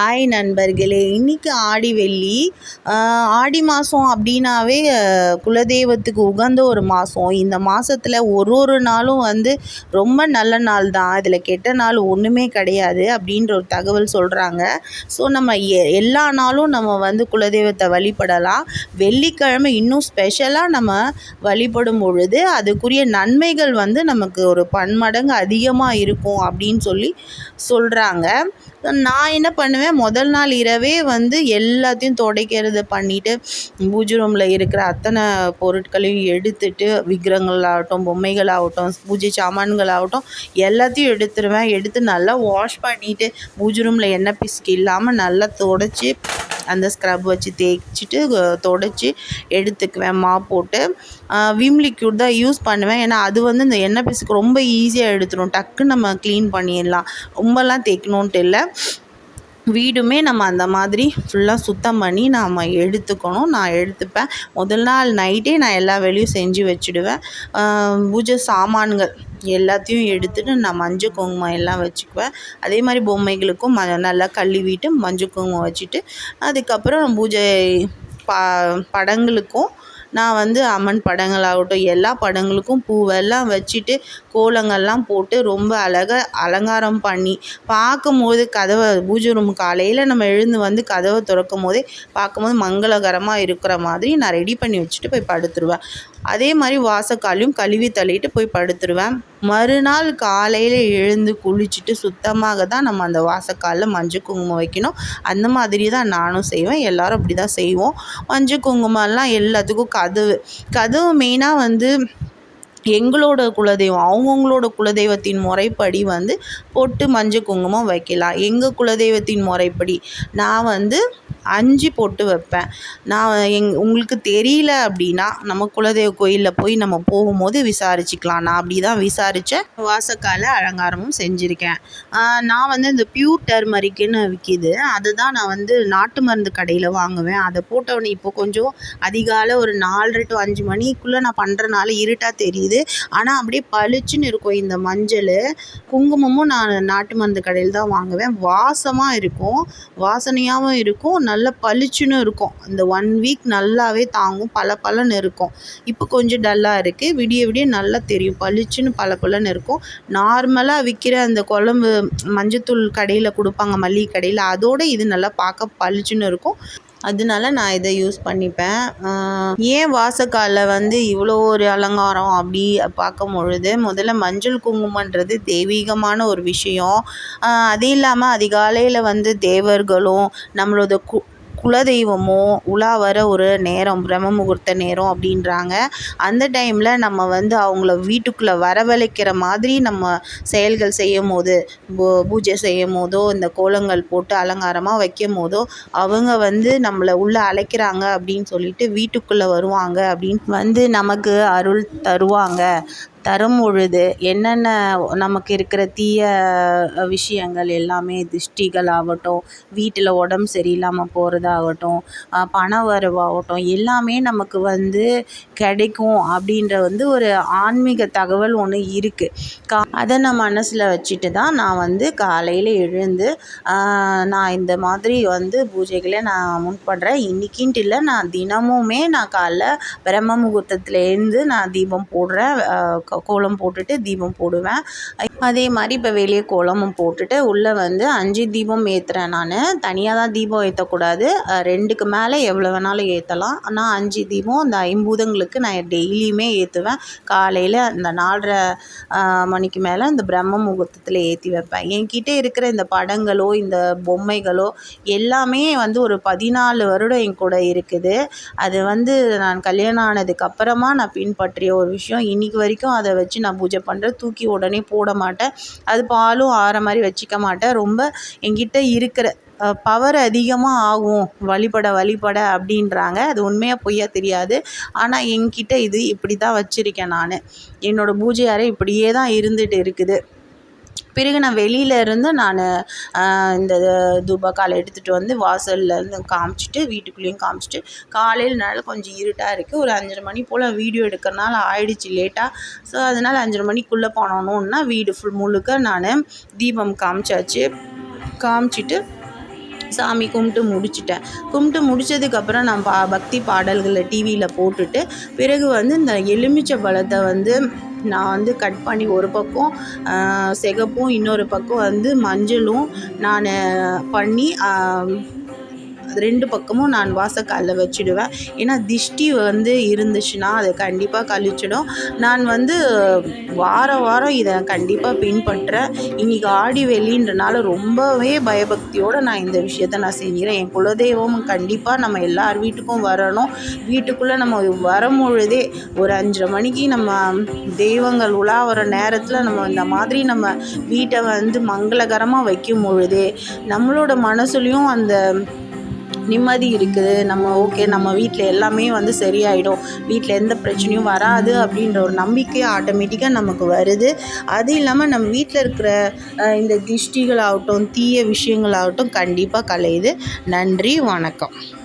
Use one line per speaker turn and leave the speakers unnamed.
ஆய் நண்பர்களே. இன்றைக்கி ஆடி வெள்ளி. ஆடி மாதம் அப்படின்னாவே குலதெய்வத்துக்கு உகந்த ஒரு மாதம் இந்த மாதத்துல ஒரு ஒரு நாளும் வந்து ரொம்ப நல்ல நாள் தான். இதில் கெட்ட நாள் ஒன்றுமே கிடையாது அப்படின்ற ஒரு தகவல் சொல்கிறாங்க ஸோ நம்ம எ எல்லா நாளும் நம்ம வந்து குலதெய்வத்தை வழிபடலாம். வெள்ளிக்கிழமை இன்னும் ஸ்பெஷலாக நம்ம வழிபடும் பொழுது அதுக்குரிய நன்மைகள் வந்து நமக்கு ஒரு பன்மடங்கு அதிகமாக இருக்கும் அப்படின்னு சொல்லி சொல்கிறாங்க நான் என்ன பண்ணுவேன் முதல் நாள் இரவே வந்து எல்லாத்தையும் துடைக்கிறது பண்ணிவிட்டு பூஜை ரூமில் இருக்கிற அத்தனை பொருட்களையும் எடுத்துட்டு பொம்மைகள் பொம்மைகளாகட்டும் பூஜை சாமான்களாகட்டும் எல்லாத்தையும் எடுத்துருவேன். எடுத்து நல்லா வாஷ் பண்ணிவிட்டு பூஜை ரூமில் எண்ணெய் பிசுக்கு இல்லாமல் நல்லா துடச்சி அந்த ஸ்க்ரப் வச்சு தேய்ச்சிட்டு துடச்சி எடுத்துக்குவேன். மா போட்டு விம் லிக்யூட் தான் யூஸ் பண்ணுவேன். ஏன்னா அது வந்து இந்த எண்ணெய் பிசுக்கு ரொம்ப ஈஸியாக எடுத்துடும் டக்குன்னு நம்ம க்ளீன் பண்ணிடலாம். ரொம்பலாம் தேய்க்கணுன்ட்டு இல்லை. வீடுமே நம்ம அந்த மாதிரி ஃபுல்லாக சுத்தம் பண்ணி நாம் எடுத்துக்கணும். நான் எடுத்துப்பேன். முதல் நாள் நைட்டே நான் எல்லா வேலையும் செஞ்சு வச்சுடுவேன். பூஜை சாமான்கள் எல்லாத்தையும் எடுத்துகிட்டு நான் மஞ்சள் குங்குமம் எல்லாம் வச்சுக்குவேன். அதே மாதிரி பொம்மைகளுக்கும் ம நல்லா கழுவிட்டு மஞ்சள் குங்குமம் வச்சுட்டு அதுக்கப்புறம் பூஜை ப படங்களுக்கும் நான் வந்து அம்மன் படங்களாகட்டும் எல்லா படங்களுக்கும் பூவெல்லாம் வச்சுட்டு கோலங்கள்லாம் போட்டு ரொம்ப அழகாக அலங்காரம் பண்ணி பார்க்கும்போது கதவை பூஜை ரூம் காலையில் நம்ம எழுந்து வந்து கதவை திறக்கும் போதே பார்க்கும்போது மங்களகரமாக இருக்கிற மாதிரி நான் ரெடி பண்ணி வச்சுட்டு போய் படுத்துருவேன். அதே மாதிரி வாசக்காலையும் கழுவி தள்ளிட்டு போய் படுத்துருவேன். மறுநாள் காலையில் எழுந்து குளிச்சுட்டு சுத்தமாக தான் நம்ம அந்த வாசக்காலில் மஞ்சள் குங்குமம் வைக்கணும். அந்த மாதிரி தான் நானும் செய்வேன். எல்லோரும் அப்படி தான் செய்வோம். மஞ்சள் குங்குமம்லாம் எல்லாத்துக்கும் கதவு. கதவு மெயினாக வந்து எங்களோட குலதெய்வம் அவங்கவுங்களோட குலதெய்வத்தின் முறைப்படி வந்து பொட்டு மஞ்சள் குங்குமம் வைக்கலாம். எங்கள் குலதெய்வத்தின் முறைப்படி. நான் வந்து அஞ்சு பொட்டு வைப்பேன். நான் எங் உங்களுக்கு தெரியல அப்படின்னா நம்ம குலதெய்வ கோயிலில் போய் நம்ம போகும்போது விசாரிச்சுக்கலாம். நான் அப்படி தான் விசாரித்தேன் வாசக்கால அலங்காரமும் செஞ்சுருக்கேன். நான் வந்து இந்த ப்யூர் டர்மரிக்குன்னு விற்கிது அதுதான் நான் வந்து நாட்டு மருந்து கடையில் வாங்குவேன். அதை போட்டவொடனே இப்போ கொஞ்சம் அதிகாலை ஒரு நாலரை டு அஞ்சு மணிக்குள்ளே நான் பண்ணுறனால இருட்டாக தெரியுது. ஆனால் அப்படியே பளிச்சுன்னு இருக்கும் இந்த மஞ்சள். குங்குமமும் நான் நாட்டு மருந்து கடையில் தான் வாங்குவேன். வாசமாக இருக்கும். வாசனையாகவும் இருக்கும். நல்ல பளிச்சுன்னு இருக்கும். அந்த ஒன் வீக் நல்லாவே தாங்கும். பளபளன்னு இருக்கும். இப்போ கொஞ்சம் டல்லாக இருக்குது விடிய விடிய நல்லா தெரியும். பளிச்சுன்னு பளபளன்னு இருக்கும். நார்மலாக விற்கிற அந்த குழம்பு மஞ்சத்தூள் கடையில் கொடுப்பாங்க. மளிகை கடையில். அதோடு இது நல்லா பார்க்க பளிச்சுன்னு இருக்கும். அதனால நான் இதை யூஸ் பண்ணிப்பேன். ஏன் வாசக்காலில் வந்து இவ்வளோ ஒரு அலங்காரம் அப்படி பார்க்கும் பொழுது முதல்ல மஞ்சள் குங்குமன்றது தெய்வீகமான ஒரு விஷயம். அது இல்லாமல் அதிகாலையில் வந்து தேவர்களும் நம்மளோட கு குலதெய்வமோ உலா வர ஒரு நேரம் பிரம்ம முகூர்த்த நேரம் அப்படின்றாங்க. அந்த டைமில் நம்ம வந்து அவங்கள வீட்டுக்குள்ளே வரவழைக்கிற மாதிரி நம்ம செயல்கள் செய்யும் போது பூ பூஜை செய்யும் போதோ இந்த கோலங்கள் போட்டு அலங்காரமாக வைக்கும் போதோ அவங்க வந்து நம்மளை உள்ளே அழைக்கிறாங்க அப்படின்னு சொல்லிட்டு வீட்டுக்குள்ளே வருவாங்க அப்படின்னு வந்து நமக்கு அருள் தருவாங்க. தரும் பொழுது என்னென்ன நமக்கு இருக்கிற தீய விஷயங்கள் எல்லாமே திஷ்டிகள் ஆகட்டும் வீட்டில் உடம்பு சரியில்லாமல் போகிறதாகட்டும் பண வரவாகட்டும் எல்லாமே நமக்கு வந்து கிடைக்கும் அப்படின்ற வந்து ஒரு ஆன்மீக தகவல் ஒன்று இருக்குது கா அதை நான் மனசில் வச்சுட்டு தான் நான் வந்து காலையில் எழுந்து நான் இந்த மாதிரி வந்து பூஜைகளை நான் முன்படுறேன். இன்றைக்கின்ட்டு இல்லை நான் தினமுமே நான் காலைல பிரம்ம முகூர்த்தத்துலேருந்து நான் தீபம் போடுறேன். கோலம் போட்டுட்டு தீபம் போடுவேன். அதே மாதிரி இப்போ வெளியே கோலமும் போட்டுட்டு உள்ளே வந்து அஞ்சு தீபம் ஏற்றுறேன் நான். தனியாக தான் தீபம் ஏற்றக்கூடாது ரெண்டுக்கு மேலே எவ்வளோ வேணாலும் ஏற்றலாம் ஆனால் அஞ்சு தீபம் அந்த ஐம்பூதங்களுக்கு நான் டெய்லியுமே ஏற்றுவேன் காலையில் அந்த நாலரை மணிக்கு மேலே இந்த பிரம்ம முகூர்த்தத்தில் ஏற்றி வைப்பேன். என்கிட்ட இருக்கிற இந்த படங்களோ இந்த பொம்மைகளோ எல்லாமே வந்து ஒரு பதினாலு வருடம் என் கூட இருக்குது. அது வந்து நான் கல்யாணம் ஆனதுக்கு அப்புறமா நான் பின்பற்றிய ஒரு விஷயம். இன்றைக்கி வரைக்கும் அதை வச்சு நான் பூஜை பண்ணுறேன் தூக்கி உடனே போட மாட்டேன். அது பாலும் ஆற மாதிரி வச்சுக்க மாட்டேன். ரொம்ப என்கிட்ட இருக்கிற பவர் அதிகமாக ஆகும். வழிபட வழிபட அப்படின்றாங்க. அது உண்மையாக பொய்யா தெரியாது. ஆனால் என்கிட்ட இது இப்படி தான் வச்சுருக்கேன் நான். என்னோடய பூஜை அறை இப்படியே தான் இருந்துகிட்டு இருக்குது. பிறகு நான் வெளியில் இருந்து நான் இந்த தூபக்கால் எடுத்துகிட்டு வந்து வாசலில் இருந்து காமிச்சிட்டு வீட்டுக்குள்ளேயும் காமிச்சிட்டு காலையில் நல்லா கொஞ்சம் இருட்டாக இருக்குது ஒரு அஞ்சரை மணி போல் வீடியோ எடுக்கிறனால ஆயிடுச்சு லேட்டாக ஸோ அதனால் அஞ்சரை மணிக்குள்ளே போனோன்னா வீடு ஃபுல் முழுக்க நான் தீபம் காமிச்சாச்சு. காமிச்சிட்டு சாமி கும்பிட்டு முடிச்சிட்டேன். கும்பிட்டு முடிச்சதுக்கப்புறம் நான் பா பக்தி பாடல்களை டிவியில் போட்டுட்டு பிறகு வந்து இந்த எலுமிச்சை பழத்தை வந்து நான் வந்து கட் பண்ணி ஒரு பக்கம் சிகப்பும் இன்னொரு பக்கம் வந்து மஞ்சளும் நான் பண்ணி ரெண்டு பக்கமும் நான் வாசக்காலில் வச்சுடுவேன். ஏன்னா திஷ்டி வந்து இருந்துச்சுன்னா அதை கண்டிப்பாக கழிச்சிடும். நான் வந்து வாரம் வாரம் இதை கண்டிப்பாக பின்பற்றுறேன். இன்றைக்கி ஆடி வெளின்றனால ரொம்பவே பயபக்தியோடு நான் இந்த விஷயத்த நான் செய்கிறேன். என் குலதெய்வம் கண்டிப்பாக நம்ம எல்லார் வீட்டுக்கும் வரணும். வீட்டுக்குள்ளே நம்ம வரும்பொழுதே ஒரு அஞ்சரை மணிக்கு நம்ம தெய்வங்கள் உலா வர நேரத்தில் நம்ம இந்த மாதிரி நம்ம வீட்டை வந்து மங்களகரமாக வைக்கும் பொழுது நம்மளோட மனசுலேயும் அந்த நிம்மதி இருக்குது. நம்ம ஓகே நம்ம வீட்டில் எல்லாமே வந்து சரியாயிடும். வீட்டில் எந்த பிரச்சனையும் வராது அப்படின்ற ஒரு நம்பிக்கை ஆட்டோமேட்டிக்காக நமக்கு வருது. அது இல்லாமல் நம்ம வீட்டில் இருக்கிற இந்த திஷ்டிகளாகட்டும் தீய விஷயங்களாகட்டும் கண்டிப்பாக கலையுது. நன்றி வணக்கம்.